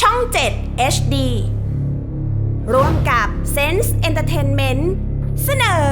ช่อง 7 HD ร่วมกับ Sense Entertainment เสนอ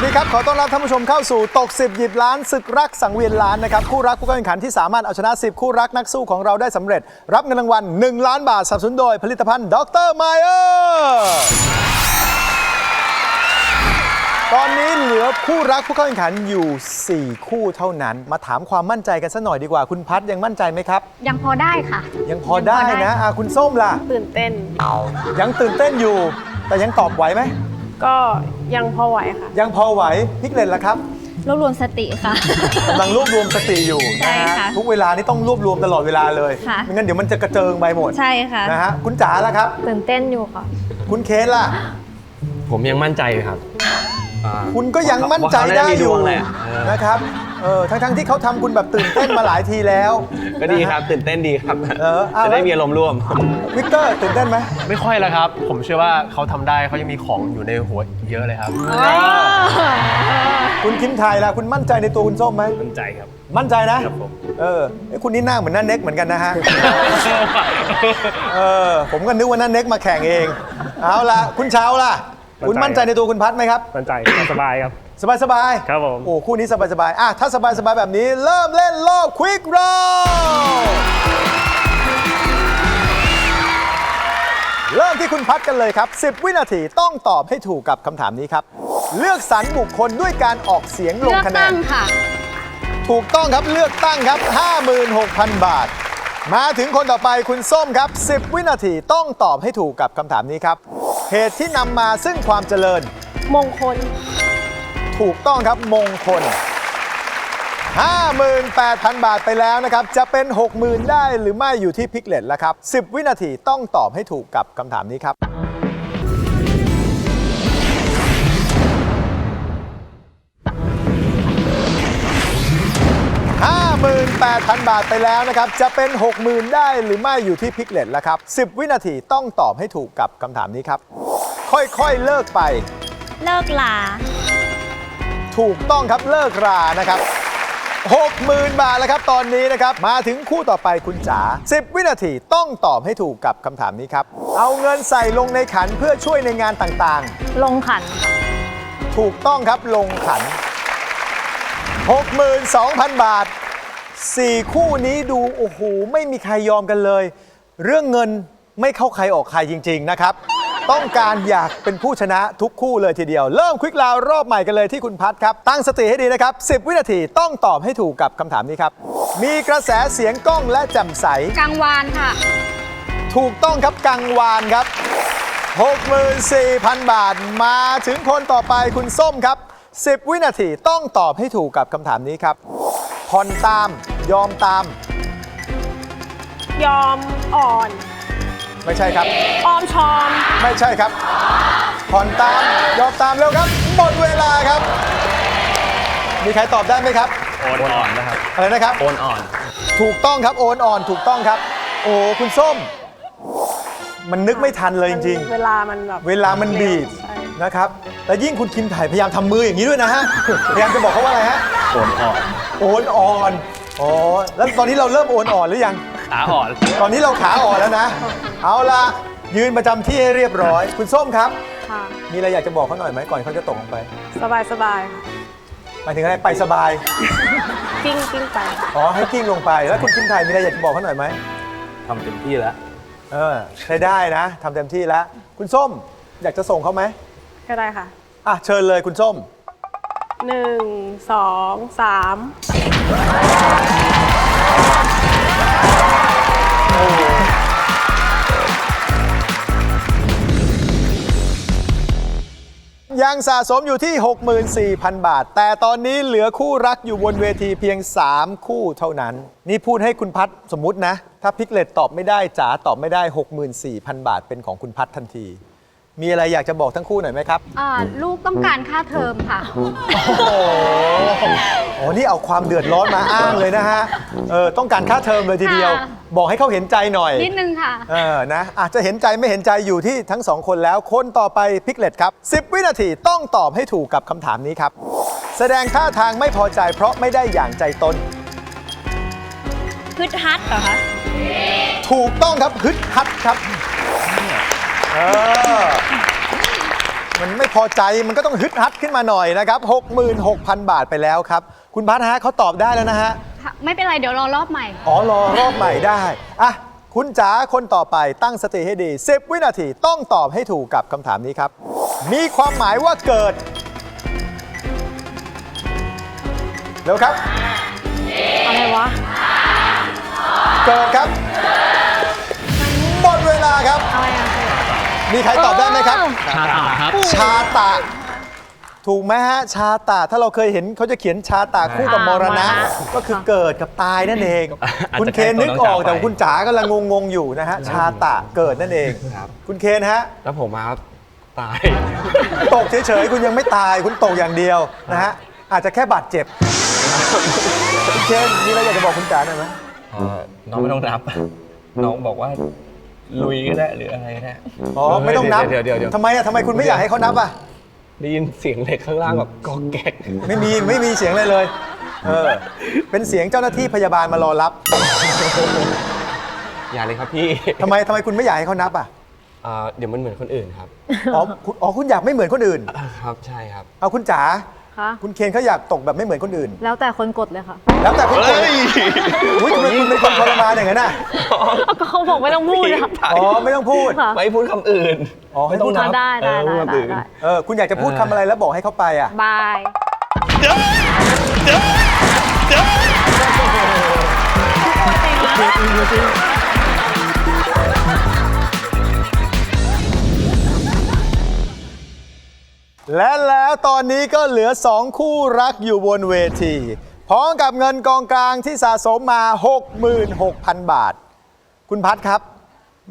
วัสดีครับ ขอต้อนรับท่านผู้ชมเข้าสู่ตก 10 หยิบล้านศึกรักสังเวียนล้านนะครับ คู่รักผู้เข้าแข่งขันที่สามารถเอาชนะ 10 คู่รักนักสู้ของเราได้สำเร็จ รับเงินรางวัล1 ล้านบาทสนับสนุนโดยผลิตภัณฑ์ดรไมเออร์ตอนนี้เหลือคู่รักผู้เข้าแข่งขันอยู่ 4 คู่เท่านั้น มาถามความมั่นใจกันสักหน่อยดีกว่าคุณพัดยังมั่นใจไหมครับ ยังพอได้ค่ะ ยังพอได้นะอะคุณส้มล่ะ ตื่นเต้น ยังตื่นเต้นอยู่ แต่ยังตอบไหวไหม ก็ยังพอไหวค่ะยังพอไหวพิกเลนล่ะครับรวบรวมสติค่ะ กำลังรวบรวมสติอยู่ใช่นะฮะค่ะทุกเวลานี่ต้องรวบรวมตลอดเวลาเลยค่ะ ไม่งั้นเดี๋ยวมันจะกระเจิงไปหมดใช่ค่ะ นะฮะคุณจ๋าล่ะครับ ตื่นเต้นอยู่ค่ะ คุณเคสล่ะผมยังมั่นใจอยู่ครับ อ่าคุณก็ยังมั่นใจว่าเขาได้มีอดยู่วงแหละเออ นะครับเออทั้งทั้งๆที่เขาทำคุณแบบตื่นเต้นมาหลายทีแล้ว ก็ดีครับ ตื่นเต้นดีครับ เอออะจะได้มีอารมณ์ร่วม วิกเตอร์ตื่นเต้นไหมไม่ค่อยแล้วครับ ผมเชื่อว่าเขาทำได้เขายังมีของอยู่ในหัวอีกเยอะเลยครับคุณคิมไทยล่ะคุณมั่นใจในตัวคุณส้มไหมมั่นใจครับ มั่นใจนะครับผม เออเอ้ยคุณนี่หน้าเหมือนหน้าเน็กเหมือนกันนะฮะ เออผมก็นึกว่านั่นเน็กมาแข่งเอง เอาละคุณเช้าล่ะ คุณมั่นใจในตัวคุณพัดไหมครับ มั่นใจสบายครับ สบายสบายๆครับผม โอ้คู่นี้สบายสบายๆอะถ้าสบายสบายๆแบบนี้เริ่มเล่นรอบควิกรอเริ่มที่คุณพัดกันเลยครับ 10 วินาทีต้องตอบให้ถูกกับคำถามนี้ครับ เลือกสรรบุคคลด้วยการออกเสียงลงเลือกคะแนตั้นงค่ะ ถูกต้องครับเลือกตั้งครับ 56,000 บาท มาถึงคนต่อไปคุณส้มครับ 10 วินาทีต้องตอบให้ถูกกับคำถามนี้ครับ เหตุที่นำมาซึ่งความเจริญ มงคล ถูกต้องครับมงคล 58,000 บาทไปแล้วนะครับ จะเป็น 60,000 ได้หรือไม่อยู่ที่พิกเลตแล้วครับ 10 วินาทีต้องตอบให้ถูกกับคำถามนี้ครับ 58,000 บาทไปแล้วนะครับ จะเป็น 60,000 ได้หรือไม่อยู่ที่พิกเลตแล้วครับ 10 วินาทีต้องตอบให้ถูกกับคำถามนี้ครับ ค่อยๆเลิกไป เลิกลา ถูกต้องครับเลิกรานะครับ60,000 บาทแล้วครับตอนนี้นะครับ มาถึงคู่ต่อไปคุณจ๋า10 วินาทีต้องตอบให้ถูกกับคำถามนี้ครับ เอาเงินใส่ลงในขันเพื่อช่วยในงานต่างลงขันค่ะๆถูกต้องครับลงขัน 62,000 บาท 4คู่นี้ดูโอ้โหไม่มีใครยอมกันเลย เรื่องเงินไม่เข้าใครออกใครจริง ๆ นะครับ ต้องการอยากเป็นผู้ชนะทุกคู่เลยทีเดียว เริ่มควิกราวรอบใหม่กันเลยที่คุณพัดครับ ตั้งสติให้ดีนะครับ 10 วินาทีต้องตอบให้ถูกกับคำถามนี้ครับ มีกระแสเสียงก้องและแจ่มใส กลางวานค่ะ ถูกต้องครับกังวานครับ 64,000 บาทมาถึงคนต่อไปคุณส้มครับ 10 วินาทีต้องตอบให้ถูกกับคำถามนี้ครับ ผ่อนตาม ยอมตาม ยอมอ่อน ไม่ใช่ครับ ออมชอม ไม่ใช่ครับ ผ่อนตาม ยอมตามเร็วครับ หมดเวลาครับ มีใครตอบได้ไหมครับ โอนอ่อนนะครับ อะไรนะครับ โอนอ่อน ถูกต้องครับ โอนอ่อนถูกต้องครับ โอ้คุณส้ม มันนึกไม่ทันเลยจริงๆเวลามันแบบเวลามันบีบใช่ นะครับ และยิ่งคุณคิมถ่ายพยายามทำมืออย่างนี้ด้วยนะฮะ พยายามจะบอกเขาว่าอะไรฮะ โอนอ่อน โอนอ่อนอ๋อแล้วตอนนี้เราเริ่มโอนอ่อนหรือยัง ขาอ่อน ตอนนี้เราขาอ่อนแล้วนะ เอาละยืนประจำที่ให้เรียบร้อย คุณส้มครับ ค่ะ มีอะไรอยากจะบอกเขาหน่อยไหมก่อนเขาจะตกลงไปสบายสบายค่ะหมายถึงอะไรไปสบายกิ้งกิ้งไป อ๋อให้กิ้งลงไป แล้วคุณคิมถ่ายมีอะไรอยากจะบอกเขาหน่อยไหมทำเต็มที่แล้ว เออใช้ได้นะทำเต็มที่แล้ว คุณส้มอยากจะส่งเขาไหมก็ได้ค่ะ อะเชิญเลยคุณส้ม หนึ่งสองสามยังสะสมอยู่ที่ 64,000 บาท แต่ตอนนี้เหลือคู่รักอยู่บนเวทีเพียง 3 คู่เท่านั้น นี่พูดให้คุณพัดสมมุตินะ ถ้าพิกเลตตอบไม่ได้จ๋าตอบไม่ได้ 64,000 บาทเป็นของคุณพัดทันที มีอะไรอยากจะบอกทั้งคู่หน่อยไหมครับ อ่าลูกต้องการค่าเทอมค่ะ โอ้โหโอ้นี่เอาความเดือดร้อนมาอ้างเลยนะฮะ เออ ต้องการค่าเทอมเลยทีเดียว ค่ะ บอกให้เขาเห็นใจหน่อย นิดนึงค่ะ เออ นะ อาจจะเห็นใจไม่เห็นใจอยู่ที่ทั้งสองคนแล้ว คนต่อไปพิกเลตครับ 10 วินาทีต้องตอบให้ถูกกับคำถามนี้ครับ แสดงท่าทางไม่พอใจเพราะไม่ได้อย่างใจตนพึดฮัดเหรอคะ ถูกต้องครับฮึดฮัดครับ เออมันไม่พอใจมันก็ต้องฮึดฮัดขึ้นมาหน่อยนะครับ66,000 บาทไปแล้วครับ คุณพัทฮะเขาตอบได้แล้วนะฮะ ค่ะไม่เป็นไรเดี๋ยวรอรอบใหม่ อ๋อรอรอบใหม่ได้อะคุณจ๋าคนต่อไปตั้งสติให้ดี 10 วินาทีต้องตอบให้ถูกกับคำถามนี้ครับ มีความหมายว่าเกิด เร็วครับ อะไรวะ เกิดครับ มีใครตอบได้ไหมครับ ชาตาครับ ชาตะ ถูกไหมฮะ ชาตะ ถ้าเราเคยเห็นเขาจะเขียนชาตะคู่กับมรณะ ก็คือเกิดกับตายนั่นเอง อาจจะคุณเคนนึกออกใกล้ตัวน้องจ๋าไปแต่คุณจ๋ากำลังงงๆอยู่นะฮะ ชาตะเกิดนั่นเอง ครับ คุณเคนฮะ แล้วผมมาครับตาย ตกเฉยๆ คุณยังไม่ตายคุณตกอย่างเดียวนะฮะ อาจจะแค่บาดเจ็บ คุณเคนมีอะไรอยากจะบอกคุณจ๋าหน่อยไหม เอ่อน้องไม่ต้องนับ น้องบอกว่า ลุยก็ได้หรืออะไรก็ได้ อ๋อไม่ต้องนับเดี๋ยวเดี๋ยวเดี๋ยว ทำไมอะทำไมคุณไม่อยากให้เขานับอะได้ยินเสียงเหล็กข้างล่างแบบกอกแกกไม่มีไม่มีเสียงเลยเลยเออเป็นเสียงเจ้าหน้าที่พยาบาลมารอรับอย่าเลยครับพี่ทำไมทำไมคุณไม่อยากให้เขานับอะเอ่อเดี๋ยวมันเหมือนคนอื่นครับอ๋อคุณอ๋อคุณอยากไม่เหมือนคนอื่นอ่าครับใช่ครับ เอาคุณจ๋า คะคุณเคนเขาอยากตกแบบไม่เหมือนคนอื่น แล้วแต่คนกดเลยค่ะ แล้วแต่คุณคนอุ้ยทำไมคุณเป็นคนทรมานอย่างนั้นน่ะก็เขาบอกไม่ต้องพูดเลยค่ะอ๋อไม่ต้องพูดค่ะ ไม่พูดคำอื่นอ๋อให้พูดม่ต้งนับได้ได้เออได้พูคำอื่นได้เออคุณอยากจะพูดคำอะไรแล้วบอกให้เขาไปอะบาย และแล้วตอนนี้ก็เหลือ 2 คู่รักอยู่บนเวที พร้อมกับเงินกองกลางที่สะสมมา 66,000 บาท คุณพัดครับ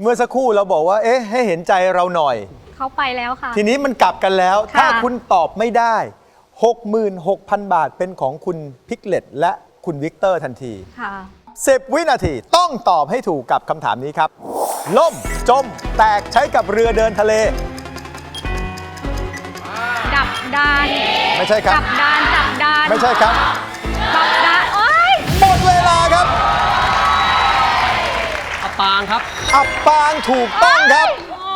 เมื่อสักครู่เราบอกว่า เอ๊ะ ให้เห็นใจเราหน่อย เขาไปแล้วค่ะ ทีนี้มันกลับกันแล้วค่ะถ้าคุณตอบไม่ได้ 66,000 บาทเป็นของคุณพิกเลตและคุณวิกเตอร์ทันที ค่ะ 10 วินาทีต้องตอบให้ถูกกับคำถามนี้ครับ ล่ม จม แตกใช้กับเรือเดินทะเล ดับดานไม่ใช่ครับดับดานดับดานไม่ใช่ครับดับดานโอ๊ยหมดเวลาครับ อับปางครับ อับปางถูกต้องครับ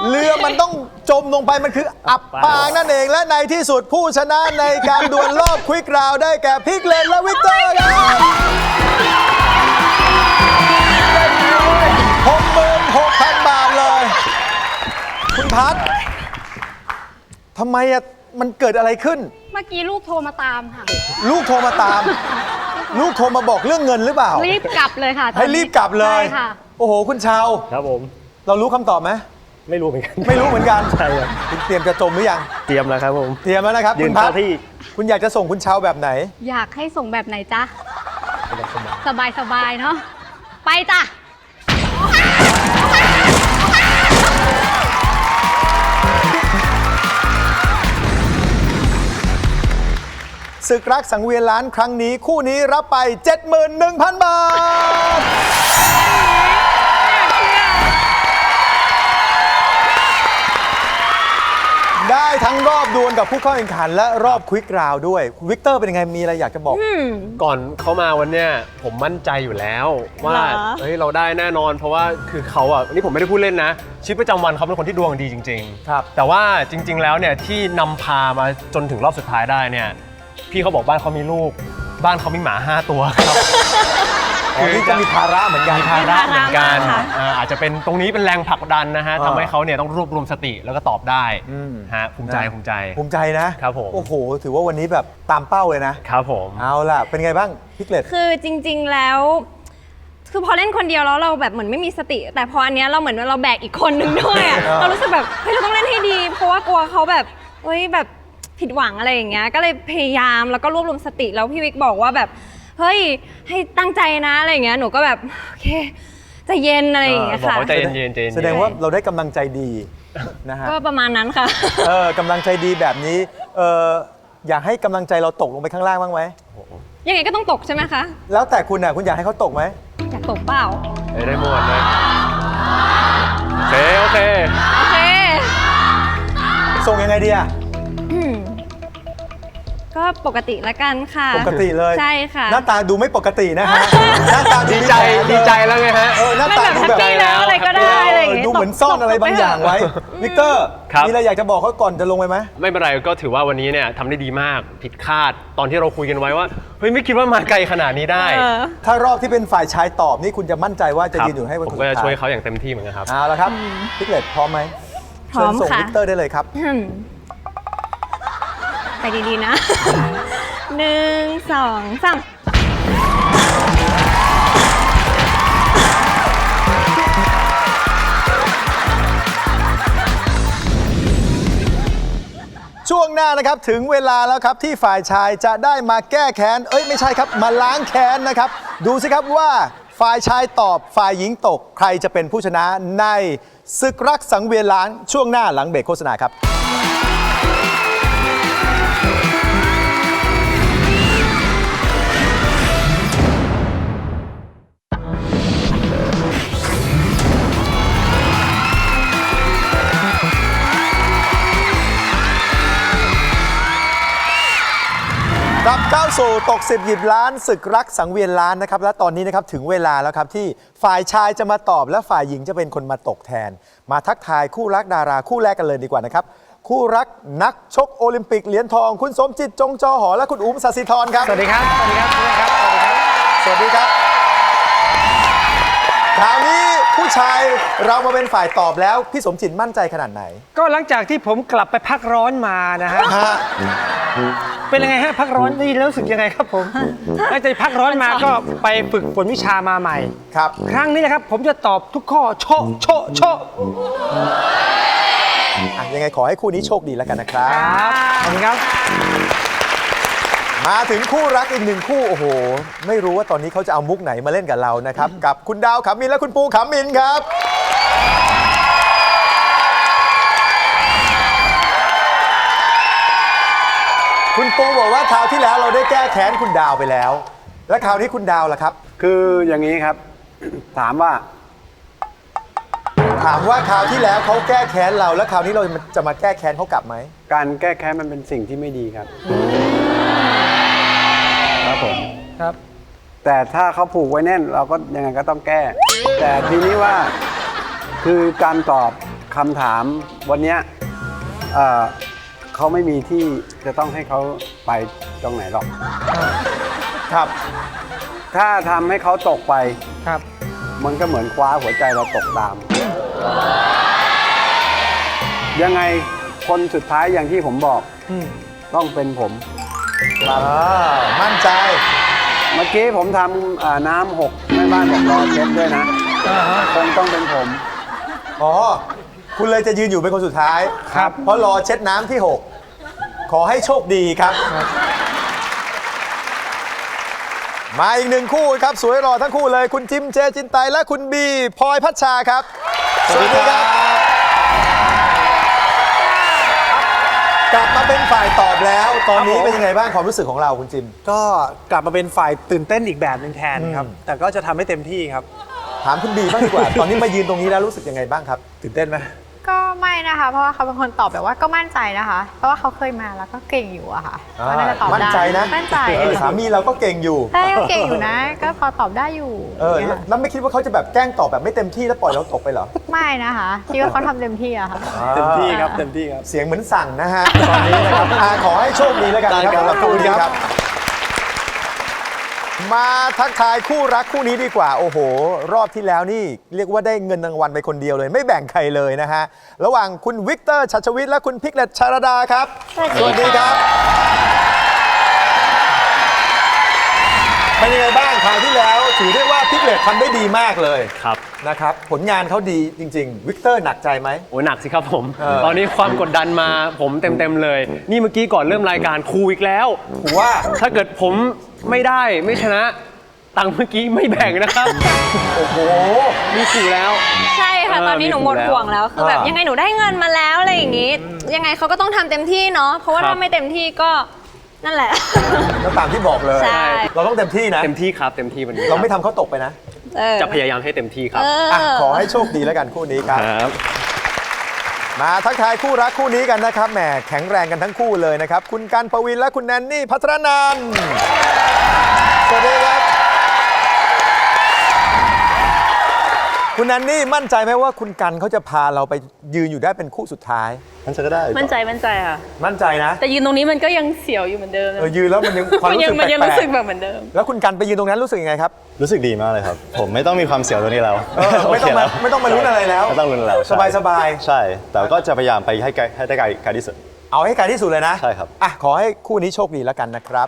เรือมันต้องจมลงไปมันคืออับปางนั่นเองและในที่สุดผู้ชนะในการดวลรอบควิกราวได้แก่พิกเลนและวิกเตอร์ครับหกหมื่นหกพันบาทเลย คุณพัททำไมอะ มันเกิดอะไรขึ้น เมื่อกี้ลูกโทรมาตามค่ะ ลูกโทรมาตาม ลูกโทรมาบอกเรื่องเงินหรือเปล่า รีบกลับเลยค่ะตอนให้นี้รีบกลับเลย ใช่ค่ะ โอ้โห คุณชาว ครับผมเรารู้คำตอบไหม ไม่รู้เหมือนกัน ไม่รู้เหมือนกัน ใช่ครับคุณเตรียมจะจมหรือยัง เตรียมแล้วครับผม เตรียมแล้วนะครับยืคุนณพัเข้าทที่ คุณอยากจะส่งคุณชาวแบบไหน อยากให้ส่งแบบไหนจ๊ะ สบายสบายๆเนาะไปจ้ะ ศึกรักสังเวียนล้านครั้งนี้ คู่นี้รับไป 71,000 บาท ได้ทั้งรอบดวลกับผู้เข้าแข่งขัน และรอบควิกราวด้วยคุณวิกเตอร์เป็นยังไงมีอะไรอยากจะบอก ก่อนเขามาวันเนี้ยผมมั่นใจอยู่แล้วว่าเหรอ เฮ้ยเราได้แน่นอน เพราะว่าคือเขาอะอันนี่ผมไม่ได้พูดเล่นนะชีวิตประจำวันเขาเป็นคนที่ดวงดีจริง ๆ ครับ แต่ว่าจริง ๆ แล้วเนี่ยที่นำพามาจนถึงรอบสุดท้ายได้เนี่ย พี่เขาบอกบ้านเขามีลูก บ้านเขามีหมา5ตัวครับอ๋อนี่จะมีภาระเหมือนกันมีภาระเหมือนกันมีภาระมากค่ะ อ่าอาจจะเป็นตรงนี้เป็นแรงผลักดันนะฮะอ่าทำให้เขาเนี่ยต้องรวบรวมสติแล้วก็ตอบได้อืม ฮะภูมิใจภูมิใจ ภูมิใจนะครับผม โอ้โห ถือว่าวันนี้แบบตามเป้าเลยนะ ครับผม เอาล่ะ เป็นไงบ้างพิกเลต คือจริงๆแล้ว คือพอเล่นคนเดียวแล้วเราแบบเหมือนไม่มีสติ แต่พออันเนี้ยเราเหมือนเราแบกอีกคนนึงด้วยอะอ่าเรารู้สึกแบบเฮ้ยเราต้องเล่นให้ดี เพราะว่ากลัวเขาแบบเฮ้ยแบบ ผิดหวังอะไรอย่างเงี้ยก็เลยพยายามแล้วก็รวบรวมสติแล้วพี่วิกบอกว่าแบบเฮ้ยให้ตั้งใจนะอะไรอย่างเงี้ยหนูก็แบบโอเคใจเย็นอะไรอย่างเงี้ยบอกค่ะเขาใจเย็นๆใจเย็นๆ แสดงว่าเราได้กำลังใจดีนะฮะ ก็ประมาณนั้นค่ะ เออกำลังใจดีแบบนี้เอออยากให้กำลังใจเราตกลงไปข้างล่างบ้างไหม ยังไงก็ต้องตกใช่ไหมคะแล้วแต่คุณน่ะคุณอยากให้เขาตกไหม อยากตกเปล่าเอ้ยได้หมดเลยโอเคโอเค โอเค ส่งยังไงดีอะอืม ก็ปกติละกันค่ะ ปกติเลยใช่ค่ะ หน้าตาดูไม่ปกตินะฮะ หน้าตาดีใจมีแผลเลยดีใจแล้วไงฮะ เออหน้ามันตาแบบดูแฮปแบบปี้แล้วอะไรก็ได้อะไรอย่างเอเงี้อยดูเหมือนซ่อนอะไรบางอย่างไว้วิกเตอร์ครับมีอะไรอยากจะบอกเขาก่อนจะลงไปไหมไม่เป็นไรก็ถือว่าวันนี้เนี่ยทำได้ดีมากผิดคาดตอนที่เราคุยกันไว้ว่าเฮ้ยไม่คิดว่ามาไกลขนาดนี้ได้เออถ้ารอบที่เป็นฝ่ายชายตอบนี่คุณจะมั่นใจว่าจะครับยืนอยู่ให้บนผมคนก็จะสุดช่วยท้ายเขาอย่างเต็มที่เหมือนกันครับเอาละครับพิกเลตพร้อมไหมพร้อมเชิญส่งค่ะวิกเตอร์ได้เลยครับอืม ไปดีๆนะ หนึ่งสองสามช่วงหน้านะครับถึงเวลาแล้วครับที่ฝ่ายชายจะได้มาแก้แค้น เอ้ยไม่ใช่ครับ มาล้างแค้นนะครับ ดูสิครับว่าฝ่ายชายตอบฝ่ายหญิงตก ใครจะเป็นผู้ชนะในศึกรักสังเวียนล้างช่วงหน้าหลังเบรกโฆษณาครับ กลับเข้าสู่ตก10หยิบล้านศึกรักสังเวียนล้านนะครับและตอนนี้นะครับถึงเวลาแล้วครับที่ฝ่ายชายจะมาตอบและฝ่ายหญิงจะเป็นคนมาตกแทน มาทักทายคู่รักดาราคู่แรกกันเลยดีกว่านะครับ คู่รักนักชกโอลิมปิกเหรียญทอง คุณสมจิตจงจอหอ และคุณอุ้มสศิธรครับ สวัสดีครับ สวัสดีครับ สวัสดีครับสวัสดีครับสวัสดีครับคราวนี้ผู้ชายเรามาเป็นฝ่ายตอบแล้ว พี่สมจิตมั่นใจขนาดไหน ก็หลังจากที่ผมกลับไปพักร้อนมานะฮะฮะ เป็นยังไงฮะพักร้อนได้ยินแล้วรู้สึกยังไงครับผมหลังจากพักร้อนมาก็ไปฝึกฝนวิชามาใหม่ ครับ ครั้งนี้นะครับผมจะตอบทุกข้อโชะโชะโชะอะยังไงขอให้คู่นี้โชคดีแล้วกันนะครับ ครับขอบคุณครับ มาถึงคู่รักอีกหนึ่งคู่ โอ้โห ไม่รู้ว่าตอนนี้เขาจะเอามุกไหนมาเล่นกับเรานะครับ กับคุณดาวขำมินและคุณปูขำมินครับ คุณปูบอกว่าคราวที่แล้วเราได้แก้แค้นคุณดาวไปแล้ว และคราวนี้คุณดาวล่ะครับ คืออย่างนี้ครับ ถามว่า ถามว่าคราวที่แล้วเขาแก้แค้นเรา แล้วคราวนี้เราจะมาแก้แค้นเขากลับไหมการแก้แค้นมันเป็นสิ่งที่ไม่ดีครับ ครับผม ครับ แต่ถ้าเขาผูกไว้แน่นเราก็ยังไงก็ต้องแก้ แต่ทีนี้ว่าคือการตอบคำถามวันเนี้ยเอ่อ เขาไม่มีที่จะต้องให้เขาไปตรงไหนหรอก ครับ ถ้าทำให้เขาตกไป ครับ มันก็เหมือนคว้าหัวใจเราตกตาม ยังไงคนสุดท้ายอย่างที่ผมบอกอืมต้องเป็นผม อ่ามั่นใจเมื่อกี้ผมทำอ่าน้ำหกแม่บ้านผมรอเช็ดด้วยนะคงต้องเป็นผม อ๋อ คุณเลยจะยืนอยู่เป็นคนสุดท้ายครับ เพราะรอเช็ดน้ำที่ 6 ขอให้โชคดีครับ มาอีกหนึ่งคู่ครับ สวยหล่อทั้งคู่เลยคุณจิมเจจินไตและคุณบีพลอยพัชชาครับ สวัสดีครับ กลับมาเป็นฝ่ายตอบแล้ว ตอนนี้เป็นยังไงบ้างความรู้สึกของเราคุณจิม ก็กลับมาเป็นฝ่ายตื่นเต้นอีกแบบหนึ่งแทนครับอืมแต่ก็จะทำให้เต็มที่ครับ ถามคุณบีบ้างดีกว่า ตอนนี้มายืนตรงนี้แล้วรู้สึกยังไงบ้างครับ ตื่นเต้นไหม ก็ไม่นะคะ เพราะว่าเขาเป็นคนตอบแบบว่าก็มั่นใจนะคะ เพราะว่าเขาเคยมาแล้วก็เก่งอยู่อะค่ะก็น่าจะตอบได้มั่นใจนะมั่นใจเออสามีเราก็เก่งอยู่ใช่ก็เก่งอยู่นะ ก็พอตอบได้อยู่เออนี่ยแล้วค่ะแล้วไม่คิดว่าเขาจะแบบแกล้งตอบแบบไม่เต็มที่แล้วปล่อยเราตกไปเหรอไม่นะคะคิดว่าเขาทำเต็มที่อะค่ะเต็มที่ครับเต็มที่ครับเสียงเหมือนสั่งนะฮะตอนนี้นะครับอ่าขอให้โชคดีแล้วกันนะครับสำหรับคู่นี้ครับ มาทักทายคู่รักคู่นี้ดีกว่า โอ้โห รอบที่แล้วนี่เรียกว่าได้เงินรางวัลไปคนเดียวเลย ไม่แบ่งใครเลยนะฮะ ระหว่างคุณวิกเตอร์ชัชวิทย์และคุณพิกเลตชารดาครับ สวัสดีค่ะครับเป็นยังไงบ้างคราวที่แล้ว ถือได้ว่าพิกเลตทำได้ดีมากเลยครับ นะครับผลงานเขาดีจริง ๆ วิกเตอร์หนักใจไหม โอ้ยหนักสิครับผม เออ ตอนนี้ความกดดันมาผมเต็มๆเลย นี่เมื่อกี้ก่อนเริ่มรายการครูอีกแล้วผมว่า ถ้าเกิดผม ไม่ได้ไม่ชนะ ตังค์เมื่อกี้ไม่แบ่งนะครับ โอ้โห มีขู่แล้ว ใช่ค่ะเออตอนนี้หนูมีหมดแล้วห่วงแล้วคือแบบอ่ายัยังไงหนูได้เงินมาแล้วอะไรอย่างงี้ ยังไงเขาก็ต้องทำเต็มที่เนาะเพราะว่าครับ ถ้าไม่เต็มที่ก็นั่นแหละ ก็ตามที่บอกเลย ใช่ เราต้องเต็มที่นะ เต็มที่ครับเต็มที่วันนี้เราไม่ทำเขาตกไปนะ เออจะพยายามให้เต็มที่ครับ เออ อะ ขอให้โชคดีแล้วกันคู่นี้ครับ ครับ มาทักทายคู่รักคู่นี้กันนะครับแหมแข็งแรงกันทั้งคู่เลยนะครับ คุณกันปวินและคุณแนนนี่พัทรนันท์สวัสดีครับ คุณแนนนี่มั่นใจไหมว่าคุณกันเขาจะพาเราไปยืนอยู่ได้เป็นคู่สุดท้ายมั่นใจมั่นใจค่ะ มั่นใจนะ แต่ยืนตรงนี้มันก็ยังเสียวอยู่เหมือนเดิมนะเออยืนแล้วมันยังความมันรู้ยัสึกมันยังแปลรู้สึกกแบบเหมือนเดิม ๆแล้วคุณกันไปยืนตรงนั้นรู้สึกยังไงครับรู้สึกดีมากเลยครับ ผมไม่ต้องมีความเสียวตัวนี้แล้วเออไม่ต้องมาโเคแล้วไม่ต้องมาลุ้นอะไรแล้วไม่ต้องลุ้นแล้วสบายสบายใช่ แต่ก็จะพยายามไปให้ไกลให้ได้ไกลไกลที่สุดเอาให้ไกลที่สุดเลยนะใช่ครับ อะขอให้คู่นี้โชคดีแล้วกันนะครับ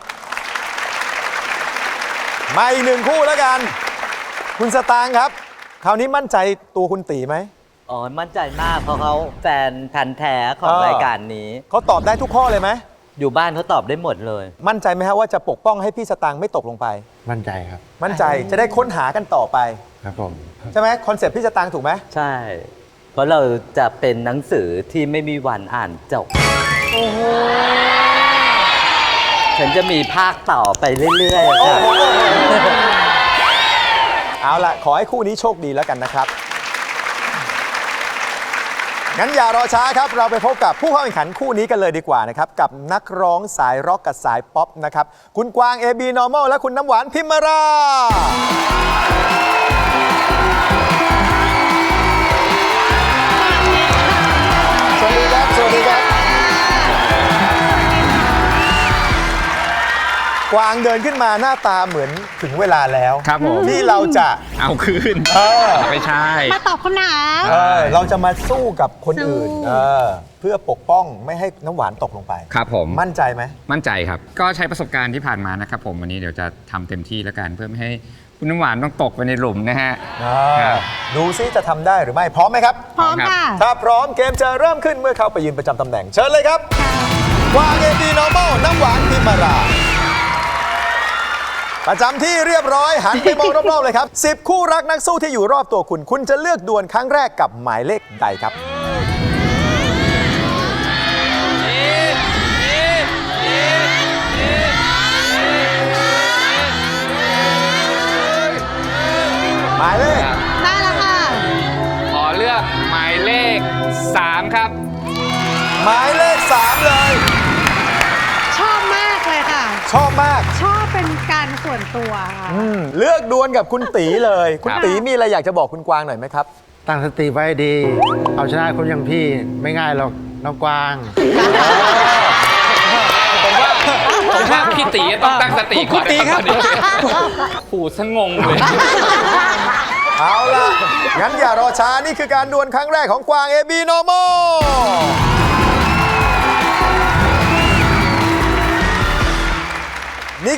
มาอีกหนึ่งคู่แล้วกัน คุณสตางค์ครับ คราวนี้มั่นใจตัวคุณตีไหม อ๋อ มั่นใจมากเพราะเขาแฟนพันธ์แท้ของเออ รายการนี้ เขาตอบได้ทุกข้อเลยไหม อยู่บ้านเขาตอบได้หมดเลย มั่นใจไหมฮะว่าจะปกป้องให้พี่สตางค์ไม่ตกลงไป มั่นใจครับ มั่นใจจะได้ค้นหากันต่อไป ครับผมใช่ไหมคอนเซ็ปต์พี่สตางค์ถูกไหมใช่ เพราะเราจะเป็นหนังสือที่ไม่มีวันอ่านจบ ฉันจะมีภาคต่อไปเรื่อยๆค่ะ เอาละขอให้คู่นี้โชคดีแล้วกันนะครับ งั้นอย่ารอช้าครับ เราไปพบกับผู้เข้าแข่งขันคู่นี้กันเลยดีกว่านะครับ กับนักร้องสายร็อกกับสายป๊อปนะครับ คุณกวาง AB Normal และคุณน้ำหวานพิมมารา กวางเดินขึ้นมาหน้าตาเหมือนถึงเวลาแล้วครับผม ที่เราจะเอาคืนเออไม่ใช่ มาตอบคำถาม เออเราจะมาสู้กับคนอื่นเออเพื่อปกป้องไม่ให้น้ำหวานตกลงไปครับผม มั่นใจไหม มั่นใจครับ ก็ใช้ประสบการณ์ที่ผ่านมานะครับผมวันนี้เดี๋ยวจะทำเต็มที่แล้วกันเพื่อไม่ให้คุณน้ำหวานต้องตกไปในหลุมนะฮะครับ ดูซิจะทำได้หรือไม่พร้อมไหมครับ พร้อมค่ะ ถ้าพร้อมเกมจะเริ่มขึ้นเมื่อเข้าไปยืนประจำตำแหน่ง เชิญเลยครับ วางเอดีนอร์มอลน้ำหวานพิมมารา ประจำที่เรียบร้อยหันไปมองรอบๆเลยครับ 10 คู่รักนักสู้ที่อยู่รอบตัวคุณ คุณจะเลือกดวลครั้งแรกกับหมายเลขใดครับ หมายเลข ได้แล้วค่ะ ขอเลือกหมายเลข 3 ครับ หมายเลข 3 เลย ชอบมากเลยค่ะ ชอบมาก วนตัวค่ะ อืมเลือกดวลกับคุณตีเลย คุณตีมีอะไรอยากจะบอกคุณกวางหน่อยไหมครับ ตั้งสติไว้ดี เอาชนะคนอย่างพี่ไม่ง่ายหรอกน้องกวาง ผมว่าผมว่าพี่ตีต้องตั้งสติก่อนนะครับขู่สงงเลย เอาล่ะ งั้นอย่ารอช้า นี่คือการดวลครั้งแรกของกวาง AB Normal นี่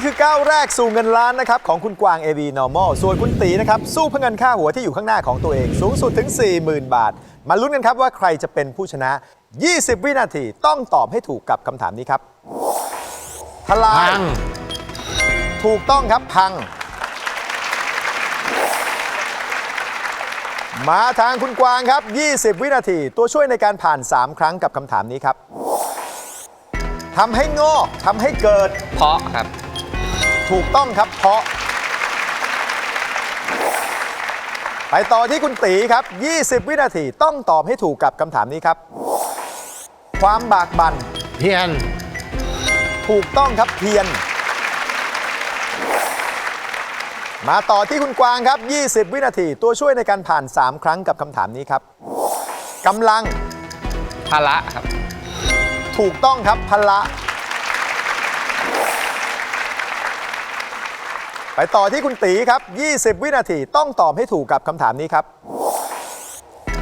คือก้าวแรกสู่เงินล้านนะครับของคุณกวาง AB Normal ส่วนคุณตีนะครับสู้เพื่อเงินค่าหัวที่อยู่ข้างหน้าของตัวเอง สูงสุดถึง 40,000 บาท มาลุ้นกันครับว่าใครจะเป็นผู้ชนะ 20 วินาทีต้องตอบให้ถูกกับคำถามนี้ครับ ทลาย พัง ถูกต้องครับพัง มาทางคุณกวางครับ 20 วินาที ตัวช่วยในการผ่าน 3 ครั้งกับคำถามนี้ครับทำให้งอกทำให้เกิด เพราะครับ ถูกต้องครับเพราะ ไปต่อที่คุณตีครับ 20 วินาทีต้องตอบให้ถูกกับคำถามนี้ครับ ความบากบั่นเพียน ถูกต้องครับเพียน มาต่อที่คุณกวางครับ 20 วินาทีตัวช่วยในการผ่าน 3 ครั้งกับคำถามนี้ครับกำลังภาระครับ ถูกต้องครับพละ ไปต่อที่คุณตีครับ 20 วินาทีต้องตอบให้ถูกกับคำถามนี้ครับ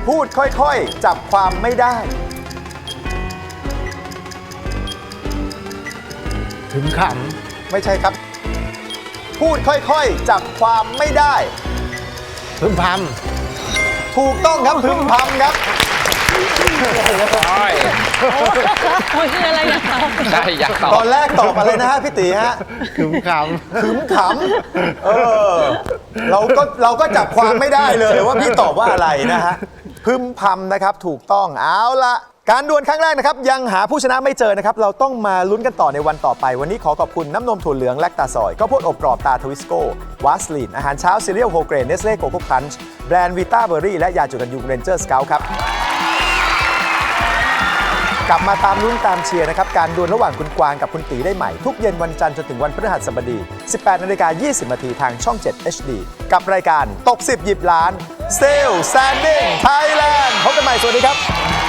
พูดค่อยๆ จับความไม่ได้ ถึงขไม่ใช่ครับ พูดค่อยๆ จับความไม่ได้ำพึมพถูกต้องครับพึมพำครับำคืออะไรอย่างเขาได้อยากตอบตอนแรกตอบอะไรนะฮะพี่ตีฮะขึมขำขึมขำเออเราก็เราก็จับความไม่ได้เลยว่าพี่ตอบว่าอะไรนะฮะพึมพำนะครับถูกต้องเอาละการดวลครั้งแรกนะครับ ยังหาผู้ชนะไม่เจอนะครับ เราต้องมาลุ้นกันต่อในวันต่อไป วันนี้ขอขอบคุณน้ำนมถั่วเหลืองแลคตาซอยข้าวโพดอบกรอบตาทวิสโก้วาสลีน อาหารเช้าซีเรียลโฮเกรนเนสเล่โกโก้ครันช์แบรนด์วิต้าเบอรี่และยาจุกันยุงเรนเจอร์สเกลครับก ลับมาตามลุ้นตามเชียร์นะครับ การดวลระหว่างคุณกวางกับคุณตีได้ใหม่ ทุกเย็นวันจันทร์จนถึงวันพฤหัสบดี 18นาฬิกา20นาทีทางช่อง 7 HD กับรายการตก10หยิบล้าน Still Standing Thailand พบกันใหม่สวัสดีครับ